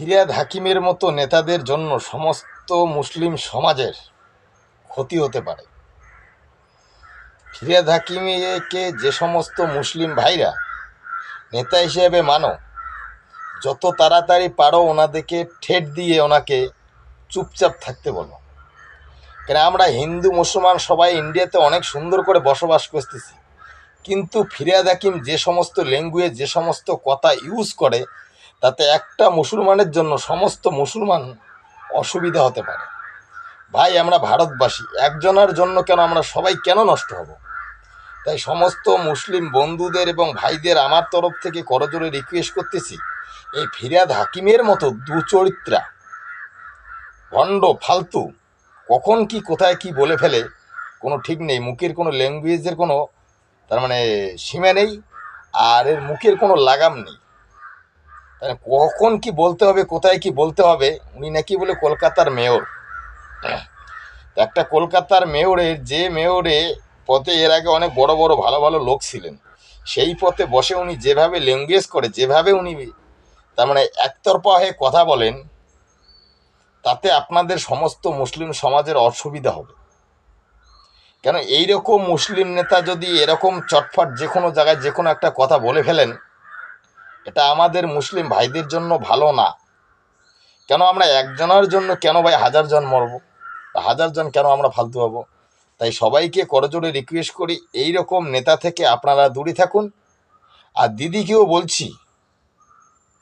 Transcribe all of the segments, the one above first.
ফিরিয়াদ হাকিমের মতো নেতাদের জন্য সমস্ত মুসলিম সমাজের ক্ষতি হতে পারে। ফিরিয়াদ হাকিমকে যে সমস্ত মুসলিম ভাইরা নেতা হিসেবে মানো, যত তাড়াতাড়ি পারো ওনাদেরকে ঠেট দিয়ে ওনাকে চুপচাপ থাকতে বলো। কেন আমরা হিন্দু, মুসলমান সবাই ইন্ডিয়াতে অনেক সুন্দর করে বসবাস করতেছি। কিন্তু ফিরিয়াদ হাকিম যে সমস্ত ল্যাঙ্গুয়েজ, যে সমস্ত কথা ইউজ করে তাতে একটা মুসলমানের জন্য সমস্ত মুসলমান অসুবিধা হতে পারে। ভাই, আমরা ভারতবাসী, একজনের জন্য কেন আমরা সবাই কেন নষ্ট হব? তাই সমস্ত মুসলিম বন্ধুদের এবং ভাইদের আমার তরফ থেকে করজোরে রিকোয়েস্ট করতেছি, এই ফিরিয়াদ হাকিমের মতো দুচরিত্রা, ভণ্ড, ফালতু, কখন কি, কোথায় কি বলে ফেলে, কোনো ঠিক নেই, মুখের কোনো ল্যাঙ্গুয়েজের কোনো, তার মানে সীমা নেই, আর এর মুখের কোনো লাগাম নেই। কখন কি বলতে হবে, কোথায় কি বলতে হবে, উনি নাকি বলে কলকাতার মেয়র। একটা কলকাতার মেয়রের, যে মেয়রে পথে এর আগে অনেক বড় বড় ভালো ভালো লোক ছিলেন, সেই পথে বসে উনি যেভাবে ল্যাঙ্গুয়েজ করে, যেভাবে উনি তার মানে একতরফা হয়ে কথা বলেন, তাতে আপনাদের সমস্ত মুসলিম সমাজের অসুবিধা হবে। কেন, এইরকম মুসলিম নেতা যদি এরকম চটফট যে কোনো জায়গায় যে কোনো একটা কথা বলে ফেলেন এটা আমাদের মুসলিম ভাইদের জন্য ভালো না। কেন আমরা একজনের জন্য কেন ভাই হাজার জন মরব? হাজার জন কেন আমরা ফালতু হব? তাই সবাইকে করজোড়ে রিকোয়েস্ট করি এই রকম নেতা থেকে আপনারা দূরে থাকুন। আর দিদিকেও বলছি,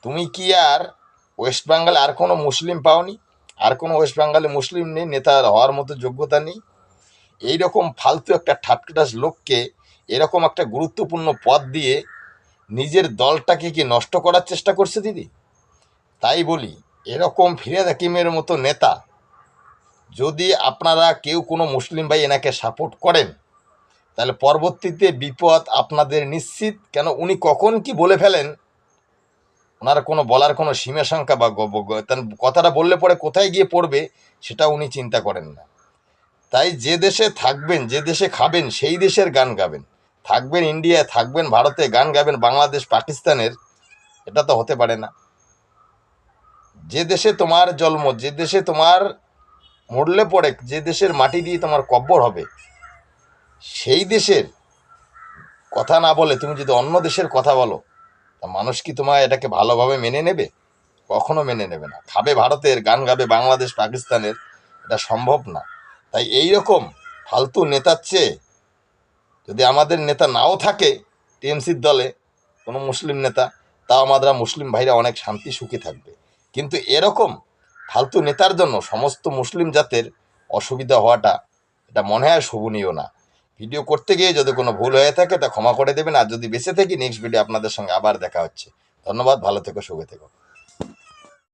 তুমি কি আর ওয়েস্ট বেঙ্গলে আর কোনো মুসলিম পাওনি? আর কোনো ওয়েস্ট বেঙ্গলে মুসলিম নেই, নেতা হওয়ার মতো যোগ্যতা নেই? এই রকম ফালতু একটা ঠাটকাটাস লোককে এরকম একটা গুরুত্বপূর্ণ পদ দিয়ে নিজের দলটাকে কি নষ্ট করার চেষ্টা করছে দিদি? তাই বলি, এরকম ফিরিয়াদ হাকিমের মতো নেতা, যদি আপনারা কেউ কোনো মুসলিম ভাই এনাকে সাপোর্ট করেন, তাহলে পরবর্তীতে বিপদ আপনাদের নিশ্চিত। কেন, উনি কখন কি বলে ফেলেন? ওনার কোনো বলার কোনো সীমা সংখ্যা বা কথাটা বললে পরে কোথায় গিয়ে পড়বে, সেটা উনি চিন্তা করেন না। তাই যে দেশে থাকবেন, যে দেশে খাবেন, সেই দেশের গান গাবেন। থাকবেন ইন্ডিয়ায়, থাকবেন ভারতে, গান গাবেন বাংলাদেশ, পাকিস্তানের, এটা তো হতে পারে না। যে দেশে তোমার জন্ম, যে দেশে তোমার মরলে পড়ে যে দেশের মাটি দিয়ে তোমার কব্বর হবে, সেই দেশের কথা না বলে তুমি যদি অন্য দেশের কথা বলো, তা মানুষ কি তোমার এটাকে ভালোভাবে মেনে নেবে? কখনো মেনে নেবে না। খাবে ভারতের, গান গাবে বাংলাদেশ, পাকিস্তানের, এটা সম্ভব না। তাই এই রকম ফালতু নেতার চেয়ে যদি আমাদের নেতা নাও থাকে টিএমসির দলে, কোনো মুসলিম নেতা, তাও আমাদের মুসলিম ভাইরা অনেক শান্তি, সুখে থাকবে। কিন্তু এরকম ফালতু নেতার জন্য সমস্ত মুসলিম জাতের অসুবিধা হওয়াটা, এটা মনে হয় শোভনীয় না। ভিডিও করতে গিয়ে যদি কোনো ভুল হয়ে থাকে, তা ক্ষমা করে দেবেন। আর যদি বেঁচে থাকি নেক্সট ভিডিও আপনাদের সঙ্গে আবার দেখা হচ্ছে। ধন্যবাদ, ভালো থেকো, সুখে থেকো।